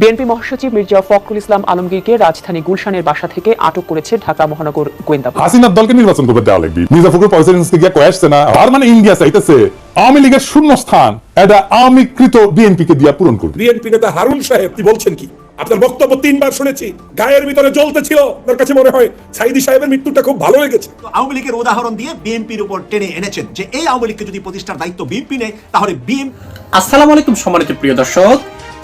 BNP মহাসচিব মির্জা ফখরুল ইসলাম আলমগীরকে রাজধানী গুলশানের বাসা থেকে আটক করেছে ঢাকা মহানগর গোয়েন্দা হাসিনার দলকে নির্বাচন করবে দেওয়া লাগবে। মির্জা ফখরুল প্রেসিডেন্সকে গিয়ে কয়ে আসছে না আর মানে ইন্ডিয়া চাইতেছে আওয়ামী লীগের শূন্য স্থান এটা আওয়ামী কৃত বিএনপি কে দিয়া পূরণ করবে। বিএনপি নেতা হারুন সাহেব কি বলছেন কি? আপনার বক্তব্য তিনবার শুনেছি গায়ের ভিতরে জ্বলতে ছিল। আপনার কাছে মনে হয় সাইদি সাহেবের মৃত্যুটা খুব ভালো লেগেছে তো আওয়ামী লীগের উদাহরণ দিয়ে বিএনপির উপর টেনে এনেছেন যে এই আওয়ামী লীগকে যদি প্রতিষ্ঠার দায়িত্ব বিএনপি নেয় তাহলে বিএনপি আসসালামু আলাইকুম সম্মানিত প্রিয় দর্শক।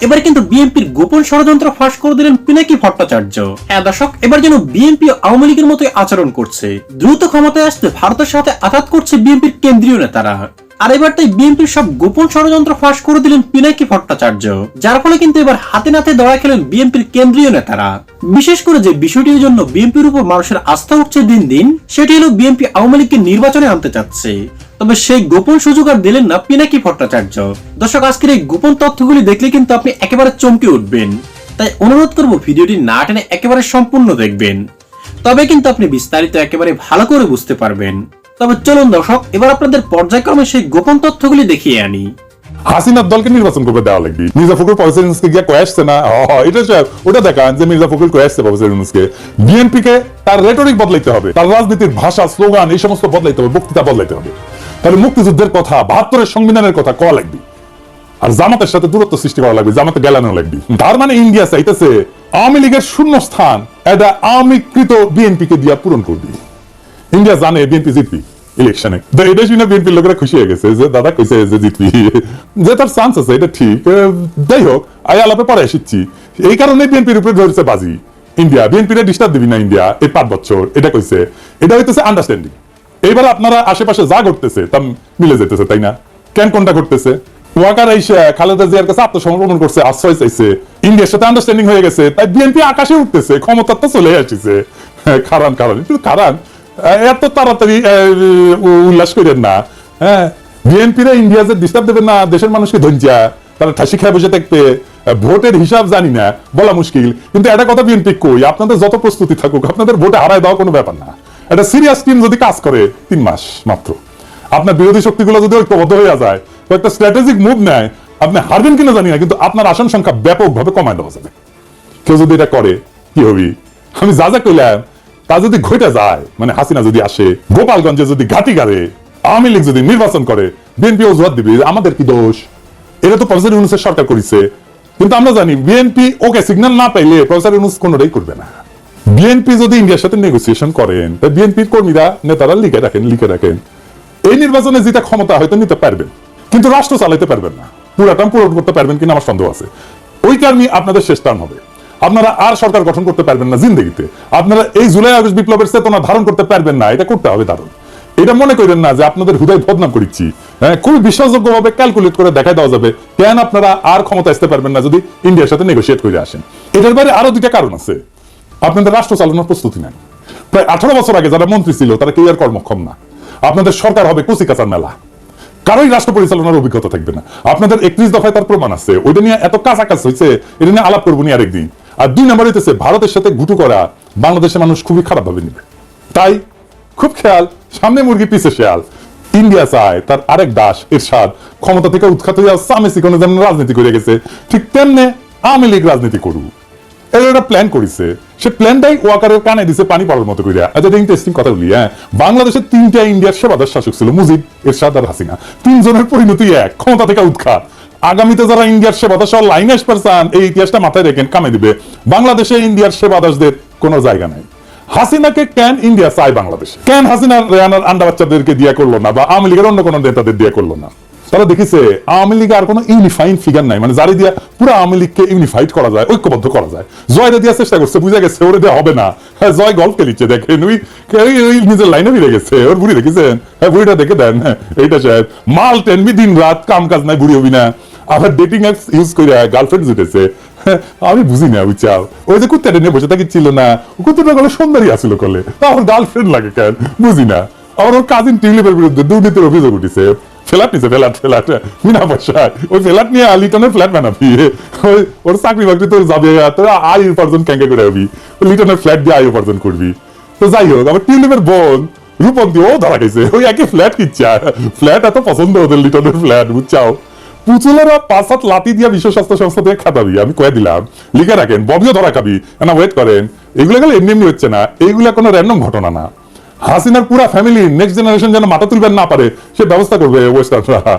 এবার কিন্তু বিএনপির গোপন ষড়যন্ত্র ফাঁস করে দিলেন পিনাকি ভট্টাচার্য। হ্যাঁ দর্শক, এবার যেন বিএনপি আওয়ামী লীগের মতোই আচরণ করছে। দ্রুত ক্ষমতায় আসতে ভারতের সাথে আঘাত করছে বিএনপির কেন্দ্রীয় নেতারা। আর এবার তাই বিএনপির সব গোপন ষড়যন্ত্র ফাঁস করে দিলেন পিনাকি ভট্টাচার্য, যার ফলে কিন্তু এবার হাতে নাতে দড়া খেলেন বিএনপির কেন্দ্রীয় নেতারা। বিশেষ করে যে বিষয়টির জন্য বিএনপির উপর মানুষের আস্থা উঠছে দিন দিন, সেটি হলো বিএনপি আওয়ামী লীগকে নির্বাচনে আনতে চাচ্ছে। তবে সেই গোপন সুযোগ আর দিলেন না পিনাকি ভট্টাচার্য। দর্শক, আজকের এই গোপন তথ্যগুলি দেখলে কিন্তু আপনি একেবারে চমকে উঠবেন। তাই অনুরোধ করব ভিডিওটি না টেনে একেবারে সম্পূর্ণ দেখবেন। তবে কিন্তু আপনি বিস্তারিত একেবারে ভালো করে বুঝতে পারবেন। তবে চলুন দর্শক, এবার আপনাদের পর্যায়ক্রমে সেই গোপন তথ্যগুলি দেখিয়ে আনি। হাসিনার দলকে নির্বাচন করবে দেওয়া লাগবে। মির্জা ফখরুল প্রেসিডেন্সকে গিয়ে কয়ে আসছে না? এটা ওটা দেখান যে মির্জা ফখরুল কয়ে আসছে প্রেসিডেন্সকে বিএনপি কে তার রেটরিক বদলাইতে হবে, তার রাজনীতির ভাষা স্লোগান এই সমস্ত বদলাইতে হবে, বক্তৃতা বদলাইতে হবে। তাহলে মুক্তিযুদ্ধের কথা, বাহাত্তরের সংবিধানের কথা কওয়া লাগবে। আর জামাতের সাথে দূরত্ব সৃষ্টি করা লাগবে, জামাতে গেলানো লাগবে। তার মানে ইন্ডিয়া চাইতেছে আওয়ামী লীগের শূন্য স্থান এটা আওয়ামী কৃত বিএনপি কে দিয়া পূরণ করবি। ইন্ডিয়া জানে বিএনপি জিতবি। ইলেকশনে। তো এটা শুনে বিএনপির লোকেরা খুশি হয়ে গেছে যে দাদা কইছে যে জিতবি। যে তার চান্স আছে, এটা ঠিক। যাই হোক, আই আলাপে পরে এসেছি। এই কারণে বিএনপির উপরে ধরেছে বাজি। ইন্ডিয়া বিএনপির ডিস্টার্ব দিবি না ইন্ডিয়া, এই পাঁচ বছর, এটা কইছে। এটা হইতেছে আন্ডারস্ট্যান্ডিং এইবার আপনারা আশেপাশে যা ঘটতেছে তা মিলে যেতেছে, তাই না? কেন কোনটা ঘটতেছে? ওয়াকার এসে খালেদা জিয়ার কাছে আত্মসমর্পণ করছে, আশ্রয় চাইছে। ইন্ডিয়ার সাথে আন্ডারস্ট্যান্ডিং হয়ে গেছে। তাই বিএনপি আকাশে উঠতেছে ক্ষমতা তো চলে আসছে। কারণ কারণ কিন্তু কারণ এত তাড়াতাড়ি উল্লাস করেন না। হ্যাঁ বিএনপিরা ইন্ডিয়া যে ডিস্টার্ব দেবেন না, দেশের মানুষকে ধঞ্জা তারা ঠাসি খায় বসে থাকবে ভোটের হিসাব জানি না, বলা মুশকিল। কিন্তু একটা কথা বিএনপি কই, আপনাদের যত প্রস্তুতি থাকুক, আপনাদের ভোটে হারায় দেওয়া কোনো ব্যাপার না। একটা সিরিয়াস টিম যদি কাজ করে, তিন মাস মাত্র। আপনার বিরোধী শক্তিগুলো যদি ঐক্যবদ্ধ হয়ে যায় একটা স্ট্র্যাটেজিক মুভ নেয়, আপনি হারবেন কিনা জানি না, কিন্তু আপনার আসন সংখ্যা ব্যাপকভাবে কমায় দেওয়া যাবে। কেউ যদি এটা করে, কি হবি? আমি যা যা কইলাম তা যদি ঘটে যায় মানে হাসিনা যদি আসে, গোপালগঞ্জে যদি ঘাটি গাড়ে, আওয়ামী লীগ যদি নির্বাচন করে, বিএনপি অজুহাত দিবে, আমাদের কি দোষ? এটা তো প্রফেসর ইউনুসের সরকার করেছে। কিন্তু আমরা জানি, বিএনপি ওকে সিগন্যাল না পাইলে প্রফেসর ইউনুস কোনোটাই করবে না। বিএনপি যদি ইন্ডিয়ার সাথে নেগোসিয়েশন করেন বিএনপির কর্মীরা, নেতারা লিখে রাখেন লিখে রাখেন। এই নির্বাচনে যেটা ক্ষমতা হয়তো নিতে পারবেন, কিন্তু রাষ্ট্র চালাইতে পারবেন না। পুরা টার্ম পূরণ করতে পারবেন কিনা আমার সন্দেহ আছে। ওই কারণে আপনাদের শেষ টার্ম হবে। আপনারা আর সরকার গঠন করতে পারবেন না জিন্দগিতে। আপনারা এই জুলাই আগস্ট বিপ্লবের চেতনা ধারণ করতে পারবেন না, এটা করতে হবে ধারণ এটা মনে করেন না যে আপনাদের হুদয় বদনাম করেছি হ্যাঁ খুবই বিশ্বাসযোগ্য ভাবে ক্যালকুলেট করে দেখা দেওয়া যাবে কেন আপনারা আর ক্ষমতা আসতে পারবেন না যদি ইন্ডিয়ার সাথে নেগোসিয়েট করে আসেন। এটার বাইরে আরও দুইটা কারণ আছে। আপনাদের রাষ্ট্র চালানোর প্রস্তুতি নেন। প্রায় আঠারো বছর আগে যারা মন্ত্রী ছিল, তারা কেউ আর কর্মক্ষম না। আপনাদের সরকার হবে কুচিকাচার মেলা। কারোই রাষ্ট্র পরিচালনার অভিজ্ঞতা থাকবে না। আপনাদের একত্রিশ দফায় তার প্রমাণ আছে। ওইটা নিয়ে এত কাছাকাছি হয়েছে এটা নিয়ে আলাপ করব নি আরেকদিন। আর দুই নম্বর হইতেছে, ভারতের সাথে ঘুটু করা বাংলাদেশের মানুষ খুবই খারাপ ভাবে নিবে। তাই খুব খেয়াল, সামনে মুরগি পিছে শেয়াল। ইন্ডিয়া চায়, তার আরেক দাস, এরশাদ, ক্ষমতা থেকে উৎখাত হইয়া সামেসি কোনো যেমন রাজনীতি করে গেছে, ঠিক তেমনে আওয়ামী লীগ রাজনীতি করু এর একটা প্ল্যান করেছে। সে প্ল্যানটাই ওয়াকারের কানে দিছে পানি পড়ার মতো করিয়া আচ্ছা ইন্টারেস্টিং কথা বলি হ্যাঁ। বাংলাদেশের তিনটা ইন্ডিয়ার সেবাদার শাসক ছিল মুজিব, এরশাদ আর হাসিনা। তিনজনের পরিণতি এক, ক্ষমতা থেকে উৎখাত। আগামীতে যারা ইন্ডিয়ার সেবাদার সহ লাইনে চান এই ইতিহাসটা মাথায় রেখেন কামে দিবে। বাংলাদেশে ইন্ডিয়ার সেবাদাসদের কোনো জায়গা নাই। হাসিনাকে কেন ইন্ডিয়া চায় বাংলাদেশ? কেন হাসিনা রেয়ানার আন্ডা বাচ্চাদেরকে দিয়ে করল না বা আওয়ামী লীগের অন্য কোনো নেতাদের দিয়ে করল না? তারা দেখেছে আওয়ামী লীগে আর কোনো ইউনিফাইং ফিগার নাই। মানে যারে দিয়া পুরো আওয়ামী লীগকে ইউনিফাইড করা যায় ঐক্যবদ্ধ করা যায়। জয় দিয়া চেষ্টা করছে বুঝে গেছে ওরে দেওয়া হবে না। হ্যাঁ জয় গল্প খেলিচ্ছে দেখেন ওই নিজের লাইনে ফিরে গেছে ওর বুড়ি দেখেছেন? হ্যাঁ বুড়িটা দেখে দেন। হ্যাঁ, এইটা সাহেব মাল টেনবি দিন রাত কাম কাজ নাই বুড়ি হবি না। আবার ডেটিং অ্যাপস ইউজ করে গার্লফ্রেন্ড জুটেছে। আমি বুঝি না বুঝছাও ওই যে কুত্তাটা নিয়ে বসে থাকি ছিল না। কুত্তাটা গলে সুন্দরী আসিল কলে। আমার গার্লফ্রেন্ড লাগে কেন? বুঝি না। আমার ওর কাজিন টিউলিপের বিরুদ্ধে দুর্নীতির অভিযোগ উঠেছে। ফ্ল্যাট নিছে, ফ্ল্যাট ফ্ল্যাট। বিনা পয়সা ওই ফ্ল্যাট নিয়ে লিটনের ফ্ল্যাট বানাবি। ওই ওর চাকরি বাকরি তোর যাবে তোর আয় উপার্জন ক্যাঙ্কে করে হবি লিটনের ফ্ল্যাট দিয়ে আয় উপার্জন করবি। তো যাই হোক আবার টিউলিপের বোন রূপন্তি, ও ধরা গেছে ওই একই ফ্ল্যাট কিচ্ছা। ফ্ল্যাট এত পছন্দ ওদের লিটনের ফ্ল্যাট, বুঝছাও? হাত লাতি দিয়া বিশ্ব স্বাস্থ্য সংস্থা থেকে খাতাবি আমি কয়ে দিলাম, লিখে রাখেন ববিও ধরা খাবি। না ওয়েট করেন, এগুলো গেলে এমনি এমনি হচ্ছে না এইগুলা কোনো র্যান্ডম ঘটনা না। হাসিনার পুরা ফ্যামিলি নেক্সট জেনারেশন যেন মাথা তুলবেন না পারে, সে ব্যবস্থা করবে ওয়েস্টার্নরা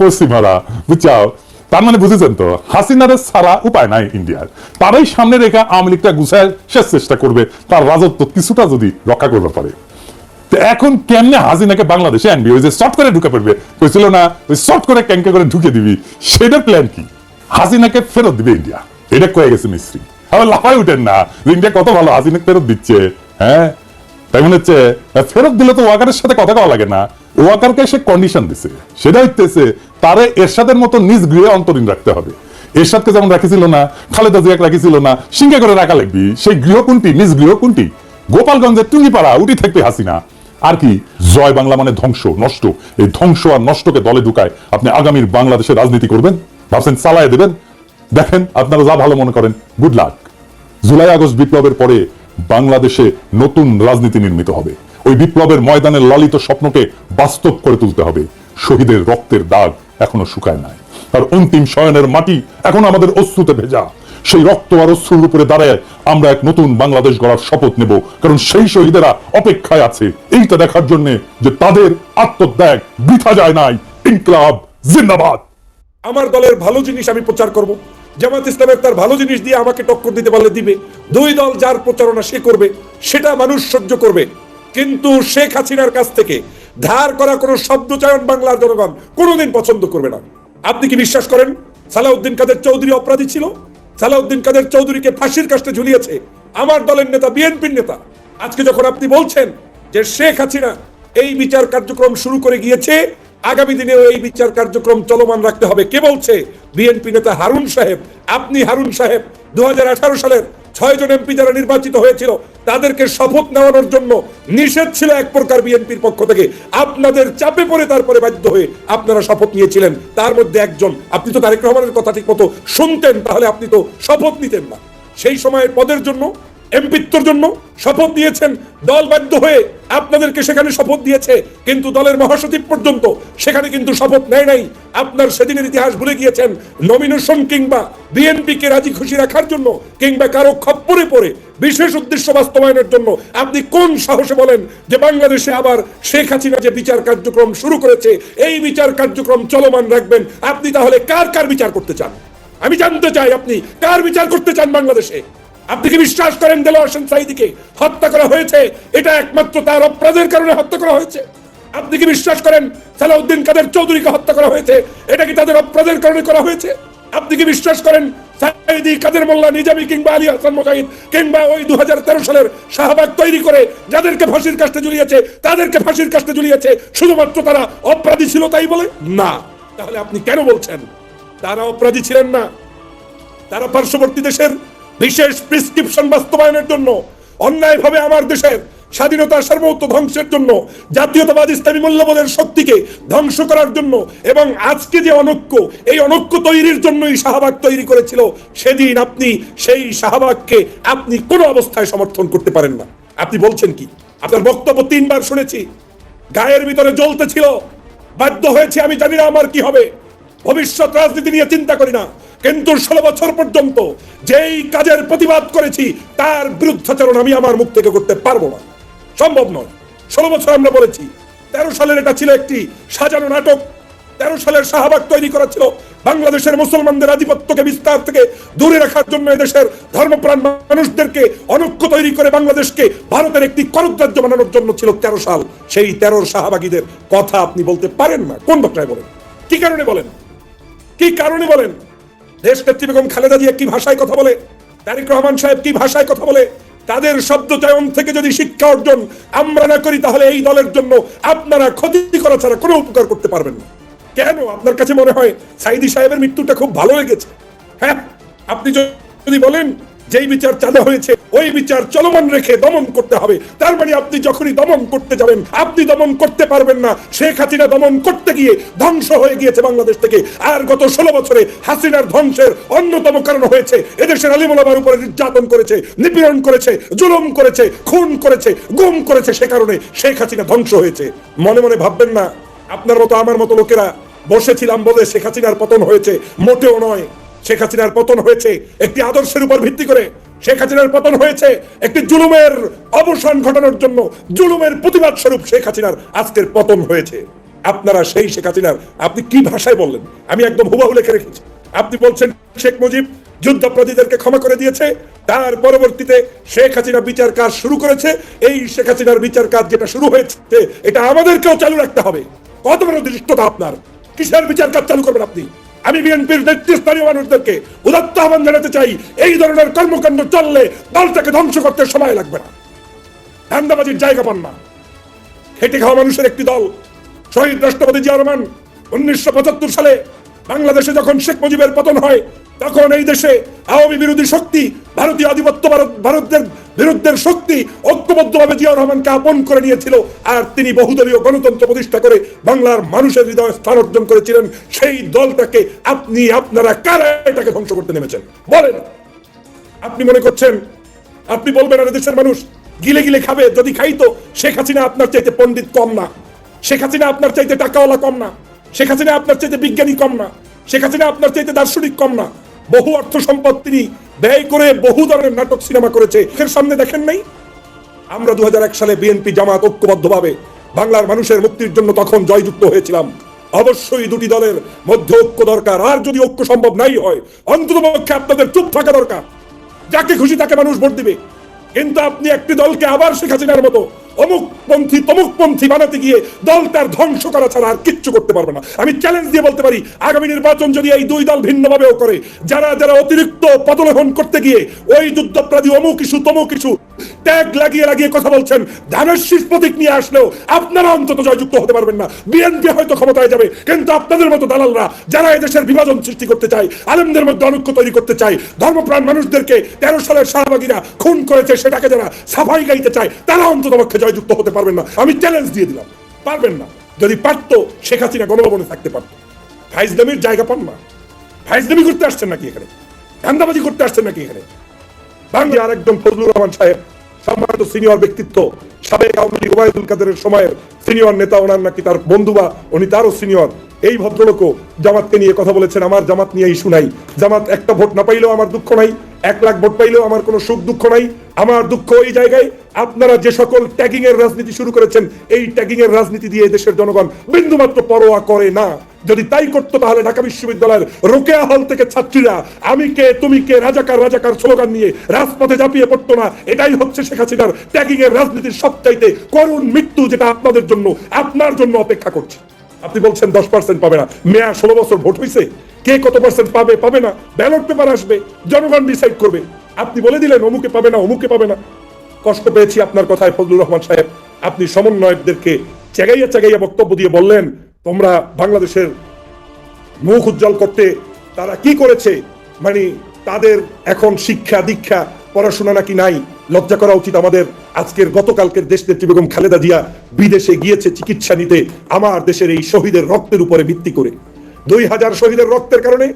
পশ্চিমারা, বুঝছাও? তার মানে বুঝেছেন তো হাসিনারের ছাড়া উপায় নাই ইন্ডিয়ার। তারাই সামনে রেখে আওয়ামী লীগটা গুছায় শেষ চেষ্টা করবে, তার রাজত্ব কিছুটা যদি রক্ষা করতে পারে। তো এখন কেমনে হাসিনাকে বাংলাদেশে আনবি? ওই যে শর্ট করে ঢুকে পড়বে। কইছিল না, ওই শর্ট করে ক্যাঙ্কে করে ঢুকে দিবি। সেটার প্ল্যান কি? হাসিনাকে ফেরত দিবে ইন্ডিয়া এটা কয়ে গেছে মিস্ত্রি। আবার লাফাই উঠেন না ইন্ডিয়া কত ভালো হাসিনাকে ফেরত দিচ্ছে হ্যাঁ? তাই মনে হচ্ছে, ফেরত দিলে তো ওয়াকারের সাথে কথা কওয়া লাগে না। ওয়াকারকে সে কন্ডিশন দিছে। সেটা হইতেছে, তারে এরশাদের মতো নিজ গৃহে অন্তরীণ রাখতে হবে। এরশাদকে যেমন রাখিছিল না, খালেদা জিয়াকে রাখিছিল না সিঙ্গে করে রাখা লাগবি। সেই গৃহ কোনটি? নিজ গৃহ কোনটি? গোপালগঞ্জের টুঙ্গিপাড়া উঠি থাকবে হাসিনা। আর কি? জয় বাংলা মানে ধ্বংস, নষ্ট। এই ধ্বংস আর নষ্টকে দলে ঢুকায় আপনি আগামীর বাংলাদেশের রাজনীতি করবেন? ভাবছেন চালায় দেবেন? দেখেন, আপনারা যা ভালো মনে করেন গুড লাক জুলাই, আগস্ট বিপ্লবের পরে বাংলাদেশে নতুন রাজনীতি নির্মিত হবে। ওই বিপ্লবের ময়দানের লালিত স্বপ্নকে বাস্তব করে তুলতে হবে। শহীদের রক্তের দাগ এখনও শুকায় নাই। আর অন্তিম শয়নের মাটি এখন আমাদের অশ্রুতে ভেজা। সেই রক্ত আর অশ্রুর উপরে দাঁড়ায় আমরা এক নতুন বাংলাদেশ গড়ার শপথ নেব। কারণ সেই শহীদেরা অপেক্ষায় আছে। এইটা দেখার জন্য যে তাদের আত্মত্যাগ বৃথা যায় নাই। ইনকলাব জিন্দাবাদ। আমার দলের ভালো জিনিস আমি প্রচার করব। জামাত ইসলামের তার ভালো জিনিস দিয়ে আমাকে টক্কর দিতে পারলে দিবে। দুই দল যার প্রচারণা সে করবে, সেটা মানুষ সহ্য করবে। কিন্তু শেখ হাসিনার কাছ থেকে ধার করা কোনো শব্দচয়ন বাংলার জনগণ কোনোদিন পছন্দ করবে না। আপনি কি বিশ্বাস করেন সালাউদ্দিন কাদের চৌধুরী অপরাধী ছিল? সালাউদ্দিন কাদের চৌধুরীকে ফাঁসির কাছে ঝুলিয়েছে আমার দলের নেতা, বিএনপির নেতা। আজকে যখন আপনি বলছেন যে শেখ হাসিনা এই বিচার কার্যক্রম শুরু করে গিয়েছে, আগামী দিনেও এই বিচার কার্যক্রম চলমান রাখতে হবে। কে বলছে? বিএনপি নেতা হারুন সাহেব। আপনি হারুন সাহেব দু হাজার আঠারো সালের ছয় জন এমপি যারা নির্বাচিত হয়েছিল, তাদেরকে শপথ নেওয়ানোর জন্য নিষেধ ছিল এক প্রকার বিএনপির পক্ষ থেকে। আপনাদের চাপে পড়ে তারপরে বাধ্য হয়ে আপনারা শপথ নিয়েছিলেন। তার মধ্যে একজন, আপনি তো তারেক রহমানের কথা ঠিক মতো শুনতেন, তাহলে আপনি তো শপথ নিতেন না। সেই সময়ের পদের জন্য এমপিত্বর জন্য শপথ দিয়েছেন। দল বাধ্য হয়ে আপনাদেরকে সেখানে শপথ দিয়েছে। কিন্তু দলের মহাসচিব পর্যন্ত সেখানে কিন্তু শপথ নেয় নাই। আপনার সেদিনের ইতিহাস ভুলে গিয়েছেন। নমিনেশন কিংবা বিএনপি কে রাজি খুশি রাখার জন্য কিংবা কারও খপ্পরে পড়ে বিশেষ উদ্দেশ্য বাস্তবায়নের জন্য আপনি কোন সাহসে বলেন যে বাংলাদেশে আবার শেখ হাসিনা যে বিচার কার্যক্রম শুরু করেছে, এই বিচার কার্যক্রম চলমান রাখবেন? আপনি তাহলে কার কার বিচার করতে চান? আমি জানতে চাই আপনি, কার বিচার করতে চান বাংলাদেশে? আপনি কি বিশ্বাস করেন দেলোয়ার হোসেন সাইদিকে? হত্যা করা হয়েছে, এটা একমাত্র তার অপরাধের কারণে হত্যা করা হয়েছে। আপনি কি বিশ্বাস করেন সালাউদ্দিন কাদের চৌধুরীকে হত্যা করা হয়েছে, এটা কি তাদের অপরাধের কারণে করা হয়েছে? আপনি কি বিশ্বাস করেন সাইদি কাদের মোল্লা, নিজামি কিংবা আলী হাসান মোজাহিদ কিংবা ওই দু তেরো সালের শাহবাগ তৈরি করে যাদেরকে ফাঁসির কাস্টে ঝুলিয়েছে, তাদেরকে ফাঁসির কাস্টে ঝুলিয়েছে, শুধুমাত্র তারা অপরাধী ছিল তাই বলে? না। তাহলে আপনি কেন বলছেন? তারা অপরাধী ছিলেন না। তারা পার্শ্ববর্তী দেশের বিশেষ প্রেসক্রিপশন বাস্তবায়নের জন্য, অন্যায়ভাবে আমার দেশের স্বাধীনতা সার্বভৌম ধ্বংসের জন্য, জাতীয়তাবাদ ইসলামী মূল্যবোধের শক্তিকে ধ্বংস করার জন্য এবং আজকে যে অনৈক্য, এই অনৈক্য তৈরির জন্যই শাহবাগ তৈরি করেছিল, সেদিন আপনি সেই শাহবাগকে আপনি কোনো অবস্থায় সমর্থন করতে পারেন না। আপনি বলছেন কি? আপনার বক্তব্য তিনবার শুনেছি, গায়ের ভিতরে জ্বলতে ছিল বাধ্য হয়েছে আমি জানি না আমার কি হবে। ভবিষ্যৎ রাজনীতি নিয়ে চিন্তা করি না। কিন্তু ষোলো বছর পর্যন্ত যেই কাজের প্রতিবাদ করেছি, তার বিরুদ্ধাচরণ আমি আমার মুখ থেকে করতে পারব না। সম্ভব নয়। ষোলো বছর আমরা বলেছি, তেরো সালের এটা ছিল একটি সাজানো নাটক। তেরো সালের শাহবাগ তৈরি করা ছিল। বাংলাদেশের মুসলমানদের আধিপত্যকে বিস্তার থেকে দূরে রাখার জন্য এদেশের ধর্মপ্রাণ মানুষদেরকে অনৈক্য তৈরি করে বাংলাদেশকে ভারতের একটি করদ্রাজ্য বানানোর জন্য ছিল তেরো সাল। সেই তেরোর শাহবাগীদের কথা আপনি বলতে পারেন না। কোন ভাষায় বলেন? কি কারণে বলেন? কি কারণে বলেন? দেশ নেত্রী বেগম খালেদা জিয়া কি ভাষায় কথা বলে? তারিক রহমান সাহেব কি ভাষায় কথা বলে? তাদের শব্দ চয়ন থেকে যদি শিক্ষা অর্জন আমরা না করি, তাহলে এই দলের জন্য আপনারা ক্ষতি করা ছাড়া কোনো উপকার করতে পারবেন না। কেন? আপনার কাছে মনে হয় সাইদি সাহেবের মৃত্যুটা খুব ভালো লেগেছে। হ্যাঁ আপনি যদি বলেন যেই বিচার চাঁদা হয়েছে, ওই বিচার চলমান রেখে দমন করতে হবে। তার মানে আপনি যখনই দমন করতে যাবেন, আপনি দমন করতে পারবেন না। শেখ হাসিনা দমন করতে গিয়ে ধ্বংস হয়ে গিয়েছে বাংলাদেশ থেকে। আর গত ষোলো বছরে হাসিনার ধ্বংসের অন্যতম কারণ হয়েছে, এদেশের আলিমুলামার উপরে নির্যাতন করেছে, নিপীড়ন করেছে, জুলুম করেছে, খুন করেছে, গুম করেছে সে কারণে শেখ হাসিনা ধ্বংস হয়েছে। মনে মনে ভাববেন না, আপনার মতো আমার মতো লোকেরা বসেছিলাম বলে শেখ হাসিনার পতন হয়েছে, মোটেও নয়। শেখ হাসিনার পতন হয়েছে একটি আদর্শের উপর ভিত্তি করে। শেখ হাসিনার পতন হয়েছে একটি জুলুমের অবসান ঘটানোর জন্য, জুলুমের প্রতিবাদ স্বরূপ শেখ হাসিনার আজকের পতন হয়েছে। আপনারা সেই শেখ হাসিনার, আপনি কি ভাষায় বললেন? আমি একদম হুবাহু লিখে রেখেছি। আপনি বলছেন, শেখ মুজিব যুদ্ধাপরাধীদেরকে ক্ষমা করে দিয়েছে, তার পরবর্তীতে শেখ হাসিনা বিচার কাজ শুরু করেছে, এই শেখ হাসিনার বিচার কাজ যেটা শুরু হয়েছে, এটা আমাদেরকেও চালু রাখতে হবে। কত বড় দৃষ্টতা আপনার? কিসের বিচার কাজ চালু করবেন আপনি? আমি বিএনপির নেতৃস্থানীয় মানুষদেরকে উদাত্ত আহ্বান জানাতে চাই, এই ধরনের কর্মকাণ্ড চললে দলটাকে ধ্বংস করতে সময় লাগবে না। ধান্দাবাজির জায়গা পান না। খেটে খাওয়া মানুষের একটি দল, শহীদ রাষ্ট্রপতি জিয়া রহমান, উনিশশো পঁচাত্তর সালে বাংলাদেশে যখন শেখ মুজিবের পতন হয়, তখন এই দেশে আওয়ামী বিরোধী শক্তি ভারতীয় আধিপত্য ভারতের বিরুদ্ধের শক্তি ঐক্যবদ্ধভাবে জিয়া রহমানকে আপন করে নিয়েছিল, আর তিনি বহুদলীয় গণতন্ত্র প্রতিষ্ঠা করে বাংলার মানুষের হৃদয়ে স্থান অর্জন করেছিলেন, সেই দলটাকে আপনি, আপনারা কারা এটাকে ধ্বংস করতে নেমেছেন? বলেন। আপনি মনে করছেন, আপনি বলবেন, আর দেশের মানুষ গিলে গিলে খাবে, যদি খাইতো, শেখ হাসিনা আপনার চাইতে পণ্ডিত কম না। শেখ হাসিনা আপনার চাইতে টাকাওয়ালা কম না। শেখ হাসিনা আপনার চাইতে বিজ্ঞানী কম না। শেখ হাসিনা আপনার চাইতে দার্শনিক কম না। বহু অর্থ সম্পদ তিনি ব্যয় করে বহু ধরনের নাটক সিনেমা করেছে। এর সামনে দেখেন নাই? আমরা দু সালে বিএনপি জামাত ঐক্যবদ্ধভাবে বাংলার মানুষের মুক্তির জন্য তখন জয়যুক্ত হয়েছিলাম। অবশ্যই দুটি দলের মধ্যে ঐক্য দরকার। আর যদি ঐক্য সম্ভব নাই হয়, অন্তত পক্ষে আপনাদের চুপ থাকা দরকার। যাকে খুশি তাকে মানুষ ভোট দিবে। কিন্তু আপনি একটি দলকে আবার শেখ হাসিনার মতো অমুক পন্থী, তমুক পন্থী বানাতে গিয়ে দল তার ধ্বংস করা ছাড়া আর কিচ্ছু করতে পারবে না। আমি চ্যালেঞ্জ দিয়ে বলতে পারি, আগামী নির্বাচন যদি এই দুই দল ভিন্নভাবেও করে, যারা যারা অতিরিক্ত পদলেহন করতে গিয়ে ওই যুদ্ধপ্রাধী অমুক ইস্যু, তমুক ইস্যু, ট্যাগ লাগিয়ে লাগিয়ে কথা বলছেন ধানের শীষ প্রতীক নিয়ে আসলেও আপনারা অন্তত জয়যুক্ত হতে পারবেন না। বিএনপি হয়তো ক্ষমতায় যাবে, কিন্তু আপনাদের মতো দালালরা যারা এদেশের বিভাজন সৃষ্টি করতে চায়, আলেমদের মধ্যে অনৈক্য তৈরি করতে চায়, ধর্মপ্রাণ মানুষদেরকে তেরো সালের শাহবাগীরা খুন করেছে, সেটাকে যারা সাফাই গাইতে চায়, তারা অন্তত পক্ষে জয়যুক্ত হতে পারবেন না। আমি চ্যালেঞ্জ দিয়ে দিলাম। পারবেন না। যদি পারতো, শেখ হাসিনা গণভবনে থাকতে পারতো। ফাইজদামির জায়গা পান না। ফাইজদামি করতে আসছেন নাকি এখানে? ধান্দাবাজি করতে আসছেন নাকি এখানে? বাংলা আর একজন ফজলুর রহমান সাহেব, সম্মানিত সিনিয়র ব্যক্তিত্ব, সাবেক আওয়ামী লীগ ওবায়দুল কাদেরের সময়ের সিনিয়র নেতা, ওনার নাকি তার বন্ধু বা উনি তারও সিনিয়র এই ভদ্রলোকও জামাতকে নিয়ে কথা বলেছেন। আমার জামাত নিয়ে ইস্যু নাই। জামাত একটা ভোট না পাইলেও আমার দুঃখ নাই। এক লাখ ভোট পাইলেও আমার কোনো সুখ দুঃখ নাই। আমার দুঃখ এই জায়গায়, আপনারা যে সকল ট্যাগিং এর রাজনীতি শুরু করেছেন, এই ট্যাগিং এর রাজনীতি দিয়ে দেশের জনগণ বিন্দুমাত্র পরোয়া করে না। যদি তাই করতো তাহলে ঢাকা বিশ্ববিদ্যালয়ের রোকেয়া হল থেকে ছাত্রীরা, আমি কে, তুমি কে, রাজাকার রাজাকার স্লোগান নিয়ে রাজপথে ঝাঁপিয়ে পড়তো না। এটাই হচ্ছে শেখ হাসিনার ট্যাগিং এর রাজনীতির সবচাইতে করুণ মৃত্যু যেটা আপনাদের জন্য, আপনার জন্য অপেক্ষা করছে। আপনি বলছেন দশ পার্সেন্ট পাবে না। মেয়া ষোলো বছর ভোট হয়েছে কে কত পার্সেন্ট পাবে পাবে না? ব্যালট পেপার আসবে, জনগণ ডিসাইড করবে। আপনি বলে দিলেন, অমুকে পাবে না, অমুকে পাবে না। কষ্ট পেয়েছি আপনার কথায়, ফজলুর রহমান সাহেব। আপনি সমন্বয়কদেরকে চেগাইয়া চেগাইয়া বক্তব্য দিয়ে বললেন, তোমরা বাংলাদেশের মুখ উজ্জ্বল করতে তারা কি করেছে? মানে তাদের এখন শিক্ষা, দীক্ষা, পড়াশোনা নাকি নাই? লজ্জা করা উচিত আমাদের। আজকের গতকালকের দেশ নেত্রী বেগম খালেদা জিয়া বিদেশে গিয়েছে চিকিৎসা নিতে। আমার দেশের এই শহীদের রক্তের উপরে ভিত্তি করে। দুই হাজার শহীদের রক্তের কারণে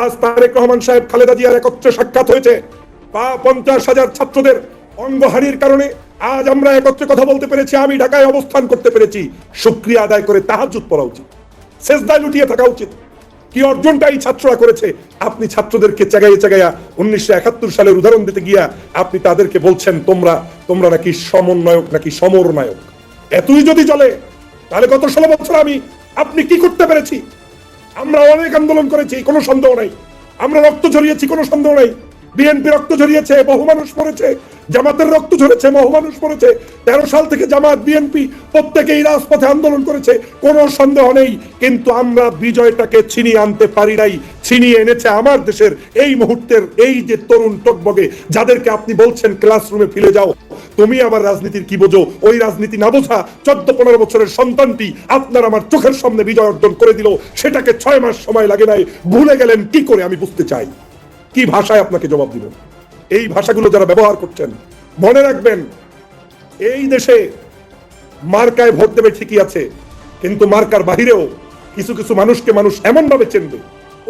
আজ তারেক রহমান সাহেব খালেদা জিয়ার একত্রে সাক্ষাৎ হয়েছে। বা পঞ্চাশ হাজার ছাত্রদের অঙ্গহানির কারণে আজ আমরা একত্রে কথা বলতে পেরেছি, আমি ঢাকায় অবস্থান করতে পেরেছি। সুক্রিয়া আদায় করে তাহাজুত পড়া উচিত। শেষদায় লুটিয়ে থাকা উচিত। কি অর্জনটা এই ছাত্ররা করেছে? আপনি ছাত্রদেরকে চাগাইয়ে চাগাইয়া উনিশশো একাত্তর সালের উদাহরণ দিতে গিয়া আপনি তাদেরকে বলছেন, তোমরা তোমরা নাকি সমন্বয়ক, নাকি সমরনায়ক? এতই যদি চলে, তাহলে গত ষোলো বছর আমি, আপনি কি করতে পেরেছি? আমরা অনেক আন্দোলন করেছি কোনো সন্দেহ নেই। আমরা রক্ত ঝরিয়েছি কোনো সন্দেহ নাই। বিএনপি রক্ত ঝরিয়েছে, বহু মানুষ মরেছে, জামাতের রক্ত ঝরেছে, বহু মানুষ মরেছে। তেরো সাল থেকে জামাত বিএনপি প্রত্যেকেই রাজপথে আন্দোলন করেছে, কোনো সন্দেহ নেই, কিন্তু আমরা বিজয়টাকে ছিনিয়ে আনতে পারি নাই, ছিনিয়ে এনেছে আমার দেশের এই মুহূর্তের এই যে তরুণ টকবগে, যাদেরকে আপনি বলছেন ক্লাসরুমে ফিরে যাও। তুমি আমার রাজনীতির কি বোঝো? ওই রাজনীতি না বোঝা চোদ্দ পনেরো বছরের সন্তানটি আপনার আমার চোখের সামনে বিজয় অর্জন করে দিল, সেটাকে ছয় মাস সময় লাগে নাই, ভুলে গেলেন কি করে আমি বুঝতে চাই? কি ভাষায় আপনাকে জবাব দিবেন? এই ভাষাগুলো যারা ব্যবহার করছেন, মনে রাখবেন, এই দেশে মার্কায় ভোট দেবে ঠিকই আছে, কিন্তু মার্কার বাহিরেও কিছু কিছু মানুষকে মানুষ এমন ভাবে চেনবে।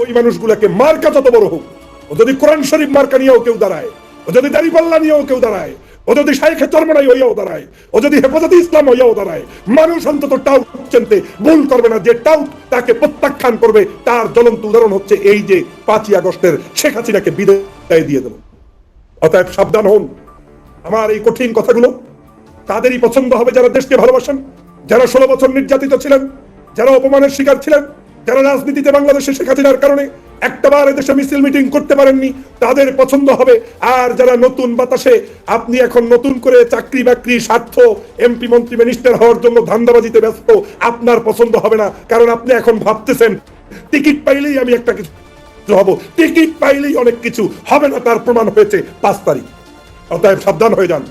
ওই মানুষগুলোকে মার্কা যত বড় হোক, ও যদি কোরআন শরীফ মার্কা নিয়েও কেউ দাঁড়ায়, ও যদি দাঁড়িপাল্লা নিয়েও কেউ দাঁড়ায় ও যদি শাইখে চরমনাই হইয়াও দাঁড়ায়। ও যদি হেফাজতে ইসলাম হইয়াও দাঁড়ায়। মানুষ অন্তত টাউট চিনতে ভুল করবে না। যে টাউট তাকে প্রত্যাখ্যান করবে, তার জ্বলন্ত উদাহরণ হচ্ছে এই যে পাঁচই আগস্টের শেখ হাসিনাকে বিদায় দিয়ে দেব। অতএব সাবধান হন। আমার এই কঠিন কথাগুলো তাদেরই পছন্দ হবে যারা দেশকে ভালোবাসেন, যারা ষোলো বছর নির্যাতিত ছিলেন, যারা অপমানের শিকার ছিলেন, যারা রাজনীতিতে বাংলাদেশে শেখ হাসিনার কারণে একটাবার এদেশে মিছিল মিটিং করতে পারেননি, তাদের পছন্দ হবে। আর যারা নতুন বাতাসে, আপনি এখন নতুন করে চাকরি বাকরি, স্বার্থ, এমপি, মন্ত্রী, মিনিস্টার হওয়ার জন্য ধান্দাবাজিতে ব্যস্ত, আপনার পছন্দ হবে না। কারণ আপনি এখন ভাবতেছেন, টিকিট পাইলেই আমি একটা কিছু হব। টিকিট পাইলেই অনেক কিছু হবে না, তার প্রমাণ হয়েছে পাঁচ তারিখ। অতএব সাবধান হয়ে যান।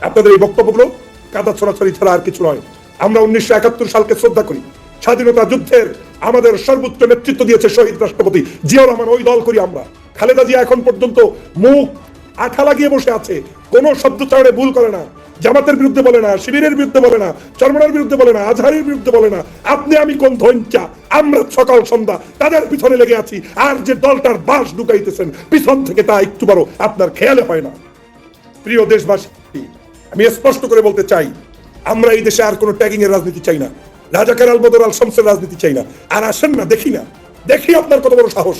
আপনাদের এই বক্তব্যগুলো কাদা ছড়াছড়ি ছাড়া আর কিছু নয়। আমরা উনিশশো একাত্তর সালকে শ্রদ্ধা করি। স্বাধীনতা যুদ্ধের আমাদের সর্বোচ্চ নেতৃত্ব দিয়েছে শহীদ রাষ্ট্রপতি জিয়াউর রহমান, ওই দল করি আমরা। খালেদা জিয়া এখন পর্যন্ত মুখ আঠা লাগিয়ে বসে আছে, কোন শব্দচরণে ভুল করে না। জামাতের বিরুদ্ধে বলে না, শিবিরের বিরুদ্ধে বলে না, চরমনার বিরুদ্ধে বলে না, আজহারের বিরুদ্ধে বলে না, আপনি আমি কোন ধৈঞ্চা আমরা সকাল সন্ধ্যা তাদের পিছনে লেগে আছি, আর যে দলটার বাস ঢুকাইতেছেন, পিছন থেকে তা একটু বড় আপনার খেয়ালে হয় না। প্রিয় দেশবাসী, আমি স্পষ্ট করে বলতে চাই, আমরা এই দেশে আর কোনো ট্যাগিং এর রাজনীতি চাই না। রাজাকার আল বদর আল শামসের রাজনীতি চাই না। আর আসেন না, দেখি না। দেখি আপনার কত বড় সাহস।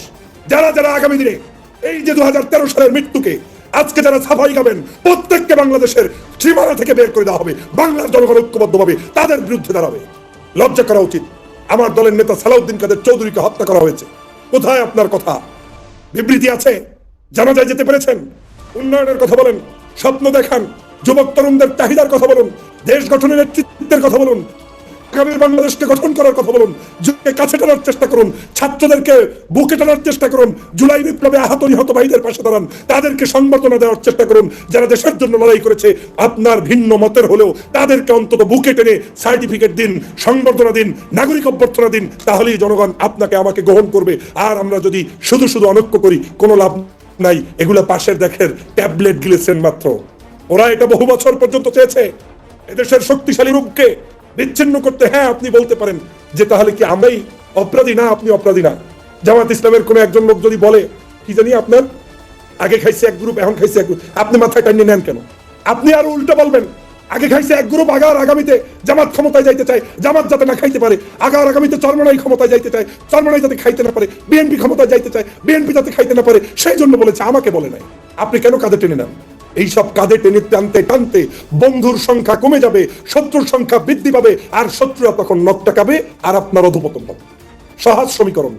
যারা যারা আগামী দিনে এই যে দু সালের মৃত্যুকে আজকে যারা সাফাই গাবেন প্রত্যেককে বাংলাদেশের সীমানা থেকে বের করে দেওয়া হবে। বাংলার জনগণ ঐক্যবদ্ধভাবে তাদের বিরুদ্ধে দাঁড়াবে। লজ্জা করা উচিত। আমার দলের নেতা সালাউদ্দিন কাদের চৌধুরীকে হত্যা করা হয়েছে। কোথায় আপনার কথা? বিবৃতি আছে? জানা যায় যেতে পেরেছেন? উন্নয়নের কথা বলেন, স্বপ্ন দেখান, যুবক তরুণদের চাহিদার কথা বলুন, দেশ গঠনের নেতৃত্বের কথা বলুন বাংলাদেশকে গঠন করার কথা বলুন কাছে টানার চেষ্টা করুন, ছাত্রদেরকে বুকে টানার চেষ্টা করুন, জুলাই বিপ্লবে আহত নিহত ভাইদের পাশে দাঁড়ান, তাদেরকে সংবর্ধনা দেওয়ার চেষ্টা করুন, যারা দেশের জন্য লড়াই করেছে, আপনার ভিন্ন মতের হলেও তাদেরকে অন্তত বুকে টেনে সার্টিফিকেট দিন, সংবর্ধনা দিন, নাগরিক অভ্যর্থনা দিন, তাহলেই জনগণ আপনাকে, আমাকে গ্রহণ করবে। আর আমরা যদি শুধু শুধু অনৈক্য করি, কোনো লাভ নাই। এগুলো পাশের দেখের ট্যাবলেট গিলেছেন মাত্র। ওরা এটা বহু বছর পর্যন্ত চেয়েছে। এদেশের শক্তিশালী রূপকে বিচ্ছিন্ন করতে হ্যাঁ আপনি বলতে পারেন যে তাহলে কি আমরাই অপরাধী না, আপনি অপরাধী না? জামাত ইসলামের কোনো একজন লোক যদি বলে, কি জানি আপনার? আগে খাইছে এক গ্রুপ, এখন খাইছে এক গ্রুপ। আপনি মাথায় টানিয়ে নেন কেন? আপনি আর উল্টো বলবেন, আগে খাইছে এক গ্রুপ, আগার আগামীতে জামাত ক্ষমতায় যাইতে চায়, জামাত যাতে না খাইতে পারে, আগার আগামীতে চরমনাই ক্ষমতায় যাইতে চায়, চরমনাই যাতে খাইতে না পারে, বিএনপি ক্ষমতায় যাইতে চায়, বিএনপি যাতে খাইতে না পারে, সেই জন্য বলেছে, আমাকে বলে নাই। আপনি কেন কাঁধে টেনে নেন? এইসব কাঁধে টেনে টানতে টানতে বন্ধুর সংখ্যা কমে যাবে, শত্রুর সংখ্যা বৃদ্ধি পাবে, আর শত্রুরা তখন নখ টাকাবে আর আপনার অধপতন হবে। সহজ সমীকরণ।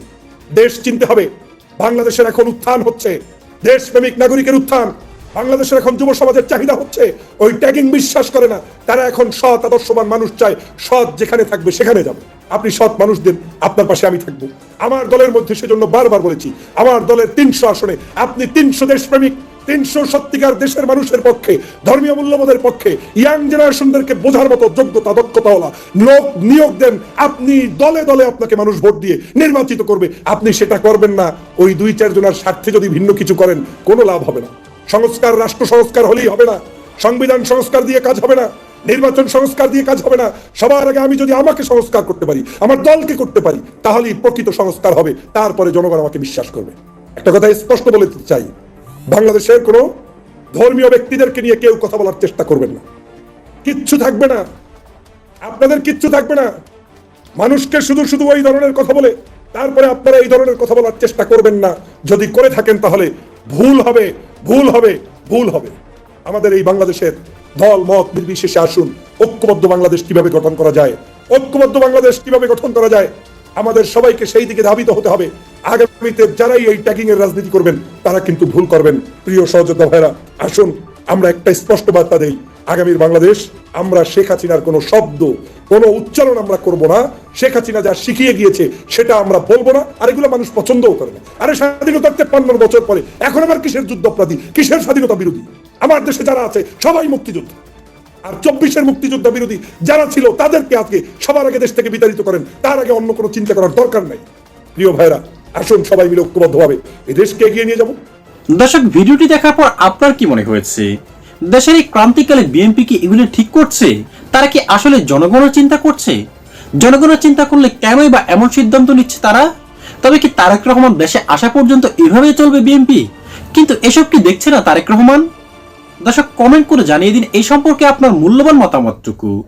দেশ চিনতে হবে। বাংলাদেশের এখন উত্থান হচ্ছে। দেশপ্রেমিক নাগরিকের উত্থান। বাংলাদেশের এখন যুব সমাজের চাহিদা হচ্ছে, ওই ট্যাগিং বিশ্বাস করে না। তারা এখন সৎ, আদর্শবান মানুষ চায়, সৎ যেখানে থাকবে সেখানে যাবে। আপনি সৎ মানুষদের, আপনার পাশে আমি থাকব। আমার দলের মধ্যে সেজন্য বারবার বলেছি, আমার দলের তিনশো আসনে, আপনি তিনশো দেশপ্রেমিক, তিনশো সত্যিকার দেশের মানুষের পক্ষে, ধর্মীয় মূল্যবোধের পক্ষে ইয়াং জেনারেশনদেরকে বোঝার মতো যোগ্যতা, দক্ষতাওয়ালা লোক নিয়োগ দেন, আপনি দলে দলে আপনাকে মানুষ ভোট দিয়ে নির্বাচিত করবে। আপনি সেটা করবেন না, ওই দুই চারজনের স্বার্থে যদি ভিন্ন কিছু করেন, কোনো লাভ হবে না। সংস্কার, রাষ্ট্র সংস্কার হলেই হবে না। সংবিধান সংস্কার দিয়ে কাজ হবে না। নির্বাচন সংস্কার দিয়ে কাজ হবে না। সবার আগে আমি যদি আমাকে সংস্কার করতে পারি, আমার দলকে করতে পারি, তাহলেই প্রকৃত সংস্কার হবে। তারপরে জনগণ আমাকে বিশ্বাস করবে। একটা কথা স্পষ্ট বলে দিতে চাই। বাংলাদেশের কোনো ধর্মীয় ব্যক্তিদেরকে নিয়ে কেউ কথা বলার চেষ্টা করবেন না। কিচ্ছু থাকবে না। আপনাদের কিচ্ছু থাকবে না। মানুষকে শুধু শুধু ওই ধরনের কথা বলে, তারপরে আপনারা এই ধরনের কথা বলার চেষ্টা করবেন না। যদি করে থাকেন তাহলে ভুল হবে। ভুল হবে ভুল হবে। আমাদের এই বাংলাদেশের দল, মত নির্বিশেষে আসুন। ঐক্যবদ্ধ বাংলাদেশ কীভাবে গঠন করা যায়? ঐক্যবদ্ধ বাংলাদেশ কীভাবে গঠন করা যায়? আমাদের সবাইকে সেই দিকে ধাবিত হতে হবে। আগামীতে যারাই এই ট্যাগিং এর রাজনীতি করবেন, তারা কিন্তু ভুল করবেন। প্রিয় সহযোদ্ধা ভাইরা আসুন, আমরা একটা স্পষ্ট বার্তা দেই। আগামীর বাংলাদেশ, আমরা শেখ হাসিনার কোনো শব্দ, কোনো উচ্চারণ আমরা করব না। শেখ হাসিনা যা শিখিয়ে গিয়েছে, সেটা আমরা বলব না। আর এগুলো মানুষ পছন্দও করে না। আরে স্বাধীনতার তেপ্পান্ন বছর পরে, এখন আবার কিসের যুদ্ধ অপরাধী? কিসের স্বাধীনতা বিরোধী? আমার দেশে যারা আছে, সবাই মুক্তিযুদ্ধ। আর চব্বিশের মুক্তিযুদ্ধ বিরোধী যারা ছিল, তাদেরকে আজকে সবার আগে দেশ থেকে বিতাড়িত করেন। তার আগে অন্য কোনো চিন্তা করার দরকার নাই। প্রিয় ভাইরা, আসুন সবাই মিলে ঐক্যবদ্ধভাবে এই দেশকে এগিয়ে নিয়ে যাব। দর্শক, ভিডিওটি দেখার পর আপনার কি মনে হয়েছে? দেশের এই ক্রান্তিকালে বিএনপি কি এগুলি ঠিক করছে? তারা কি আসলে জনগণের চিন্তা করছে? জনগণের চিন্তা করলে কেনই বা এমন সিদ্ধান্ত নিচ্ছে তারা? তবে কি তারেক রহমান দেশে আসা পর্যন্ত এভাবেই চলবে বিএনপি কিন্তু এসব কি দেখছে না তারেক রহমান? দর্শক কমেন্ট করে জানিয়ে দিন এই সম্পর্কে আপনার মূল্যবান মতামতটুকু।